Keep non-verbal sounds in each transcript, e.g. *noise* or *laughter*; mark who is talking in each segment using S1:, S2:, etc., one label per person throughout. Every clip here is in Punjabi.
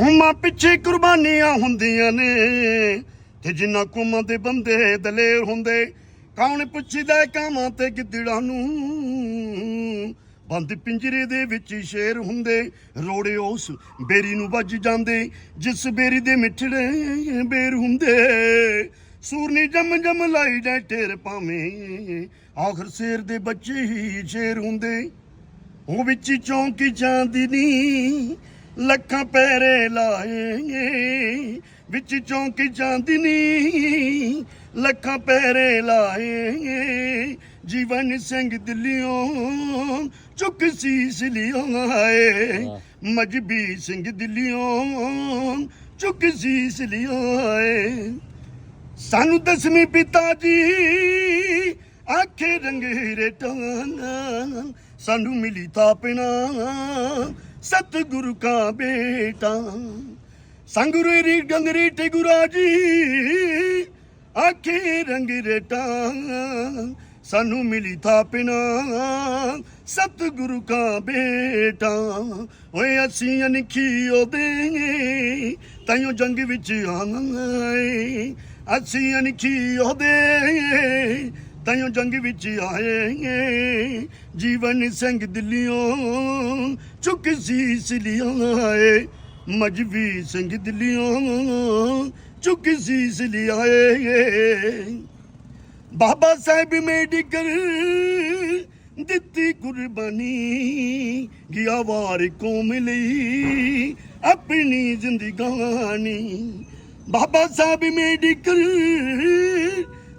S1: ਕੌਮਾਂ ਪਿੱਛੇ ਕੁਰਬਾਨੀਆਂ ਹੁੰਦੀਆਂ ਨੇ। ਤੇ ਜਿੰਨਾ ਕੌਮਾਂ ਦੇ ਬੰਦੇ ਦਲੇਰ ਹੁੰਦੇ, ਕੌਣ ਪੁੱਛਦਾ ਕਾਮਾਂ ਤੇ ਗਿੱਦੜਾਂ ਨੂੰ? ਬੰਦ ਪਿੰਜਰੇ ਦੇ ਵਿੱਚ ਸ਼ੇਰ ਹੁੰਦੇ, ਰੋੜੇ ਉਸ ਬੇਰੀ ਨੂੰ ਵੱਜ ਜਾਂਦੇ, ਜਿਸ ਬੇਰੀ ਦੇ ਮਿੱਠੜੇ ਬੇਰ ਹੁੰਦੇ। ਸੂਰਨੀ ਜਮ ਜਮ ਲਾਈ ਡੈ ਢੇਰ ਪਾਵੇਂ ਆਖਰ ਸ਼ੇਰ ਦੇ ਬੱਚੇ ਹੀ ਸ਼ੇਰ ਹੁੰਦੇ। ਉਹ ਵਿੱਚ ਚੌਂਕੀ ਜਾਂਦੀ ਚਾਂਦਨੀ ਲੱਖਾਂ ਪੈਰੇ ਲਾਏ ਵਿੱਚ ਚੌਂਕੀ ਚਾਂਦਨੀ ਲੱਖਾਂ ਪੈਰੇ ਲਾਏ ਜੀਵਨ ਸਿੰਘ ਦਿੱਲੀਓਂ ਚੁੱਕ ਸੀਸ ਲਿਆਏ ਮਜਬੀ ਸਿੰਘ ਦਿੱਲੀਓਂ ਚੁੱਕ ਸੀਸ ਲਿਆਏ ਸਾਨੂੰ ਦਸਵੀਂ ਪਿਤਾ ਜੀ ਆਖੇ ਰੰਗੇ ਰੇਟਾਂ ਸਾਨੂੰ ਮਿਲੀ ਤਾਪਣਾ ਸਤਿਗੁਰੂ ਕਾ ਬੇਟਾ, ਸੰਗੁਰੂ ਰੀ ਗੰਗਰੀ ਤੇ ਗੁਰਾ ਜੀ ਆਖੇ ਰੰਗ ਰੇਟਾਂ, ਸਾਨੂੰ ਮਿਲੀ ਥਾਪਣਾ ਸਤਿਗੁਰੂ ਕਾ ਬੇਟਾ, ਓਏ ਅਸੀਂ ਅਨਖੀ ਉਹਦੇ, ਤਾਈਓ ਜੰਗ ਵਿੱਚ ਆਏ। ਅਸੀਂ ਅਨਖੀ ਉਹਦੇ ਤਾਈਓ ਜੰਗ ਵਿੱਚ ਆਏ ਜੀਵਨ ਸਿੰਘ ਦਿੱਲੀਓਂ ਚੁੱਕ ਸੀਸ ਲਿਆਏ। ਮਜਬੀ ਸਿੰਘ ਦਿੱਲੀਓਂ ਚੁੱਕ ਸੀਸ ਲਿਆਏ। ਬਾਬਾ ਸਾਹਿਬ ਮੈਡੀਕਲ ਦਿੱਤੀ ਕੁਰਬਾਨੀ ਗਿਆ ਵਾਰ ਕੌਮ ਲਈ ਆਪਣੀ ਜ਼ਿੰਦਗਾਨੀ। ਬਾਬਾ ਸਾਹਿਬ ਮੈਡੀਕਲ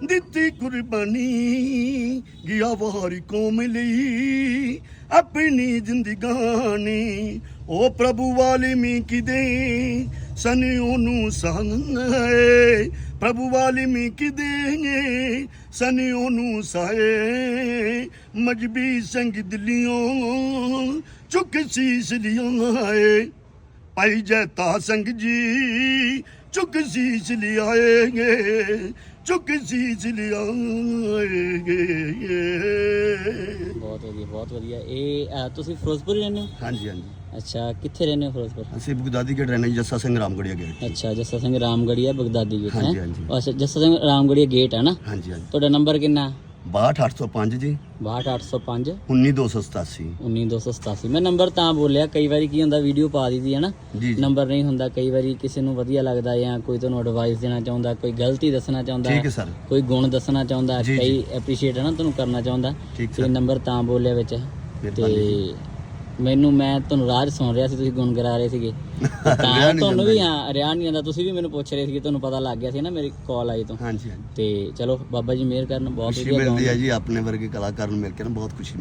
S1: ਦਿੱਤੀ ਕੁਰਬਾਨੀ ਗਿਆ ਵਾਰ ਕੌਮ ਲਈ, ਆਪਣੀ ਜ਼ਿੰਦਗਾਨੀ ਉਹ ਪ੍ਰਭੂ ਵਾਲਮੀਕੀ ਦੇ ਸਨ ਉਹਨੂੰ ਸੰਗੇ ਪ੍ਰਭੂ ਵਾਲਮੀਕੀ ਦੇ ਸਨ ਉਹਨੂੰ ਸਾਏ ਮਜਬੀ ਸਿੰਘ ਦਿੱਲੀਓਂ ਚੁੱਕ ਸੀਸ ਲਿਆਏ ਭਾਈ ਜੈਤਾ ਸਿੰਘ ਜੀ ਚੁੱਕ ਸੀਸ ਲਿਆਏਗੇ। ਚੁੱਕ ਸੀਸ ਲਿਆਏਗੇ
S2: ਬਹੁਤ ਵਧੀਆ ਬਹੁਤ ਵਧੀਆ। ਇਹ ਤੁਸੀਂ ਫਿਰੋਜ਼ਪੁਰ ਹੀ ਰਹਿੰਦੇ ਹੋ?
S1: ਹਾਂਜੀ ਹਾਂਜੀ।
S2: ਅੱਛਾ ਕਿੱਥੇ ਰਹਿੰਦੇ ਹੋ ਫਿਰੋਜ਼ਪੁਰ?
S1: ਅਸੀਂ ਬਗਦਾਦੀ ਗੇਟ ਰਹਿਣਾ ਜੀ, ਜੱਸਾ ਸਿੰਘ ਰਾਮਗੜੀਆ ਗੇਟ
S2: ਅੱਛਾ ਜੱਸਾ ਸਿੰਘ ਰਾਮਗੜੀਆ ਬਗਦਾਦੀ ਗੇਟ ਹੈ?
S1: ਹਾਂਜੀ, ਹਾਂਜੀ।
S2: ਅੱਛਾ ਜੱਸਾ ਸਿੰਘ ਰਾਮਗੜੀਆ ਗੇਟ ਹੈ ਨਾ?
S1: ਹਾਂਜੀ ਹਾਂਜੀ।
S2: ਤੁਹਾਡਾ ਨੰਬਰ ਕਿੰਨਾ?
S1: 62805 ਜੀ।
S2: 62805
S1: 19287
S2: 19287 ਮੈਂ ਨੰਬਰ ਤਾਂ ਬੋਲਿਆ ਕਈ ਵਾਰੀ ਕੀ ਹੁੰਦਾ ਵੀਡੀਓ ਪਾ ਦਿੱਤੀ ਹੈ ਨਾ।
S1: ਜੀ ਜੀ।
S2: ਨੰਬਰ ਨਹੀਂ ਹੁੰਦਾ ਕਈ ਵਾਰੀ ਕਿਸੇ ਨੂੰ ਵਧੀਆ ਲੱਗਦਾ ਜਾਂ ਕੋਈ ਤੁਹਾਨੂੰ ਐਡਵਾਈਸ ਦੇਣਾ ਚਾਹੁੰਦਾ ਕੋਈ ਗਲਤੀ ਦੱਸਣਾ ਚਾਹੁੰਦਾ
S1: ਠੀਕ ਹੈ ਸਰ।
S2: ਕੋਈ ਗੁਣ ਦੱਸਣਾ ਚਾਹੁੰਦਾ
S1: ਜੀ,
S2: ਕਈ ਐਪਰੀਸ਼ੀਏਟ ਹੈ ਨਾ ਤੁਹਾਨੂੰ ਕਰਨਾ ਚਾਹੁੰਦਾ।
S1: ਠੀਕ
S2: ਤੇ
S1: ਸਰ।
S2: ਨੰਬਰ ਤਾਂ ਬੋਲਿਆ ਵਿੱਚ
S1: ਮਿਹਰਬਾਨੀ
S2: ਤੇ ਮੈਨੂੰ ਮੈਂ ਤੁਹਾਨੂੰ ਰਾਜ ਸੁਣ ਰਿਹਾ ਸੀ ਤੁਸੀਂ ਗੁੰਗਰਾ ਰਹੇ ਸੀਗੇ। *laughs* ਤੇ ਤੁਹਾਨੂੰ ਵੀ ਹਾਂ ਰਿਆ ਨਹੀਂ ਆਂਦਾ ਤੁਸੀਂ ਵੀ ਮੈਨੂੰ ਪੁੱਛ ਰਹੇ ਸੀਗੇ ਤੁਹਾਨੂੰ ਪਤਾ ਲੱਗ ਗਿਆ ਸੀ ਨਾ ਮੇਰੀ ਕਾਲ ਆਈ ਤੋਂ।
S1: ਹਾਂਜੀ ਹਾਂਜੀ।
S2: ਤੇ ਚਲੋ ਬਾਬਾ ਜੀ ਮਿਹਰ ਕਰਨ ਬਹੁਤ
S1: ਖੁਸ਼ੀ
S2: ਵਧੀਆ
S1: ਮਿਲਦੀ ਹੈ ਜੀ ਆਪਣੇ ਵਰਗੇ ਕਲਾਕਾਰ ਨੂੰ ਮਿਲ ਕੇ ਨਾ ਬਹੁਤ ਖੁਸ਼ੀ ਮਿਲਦੀ।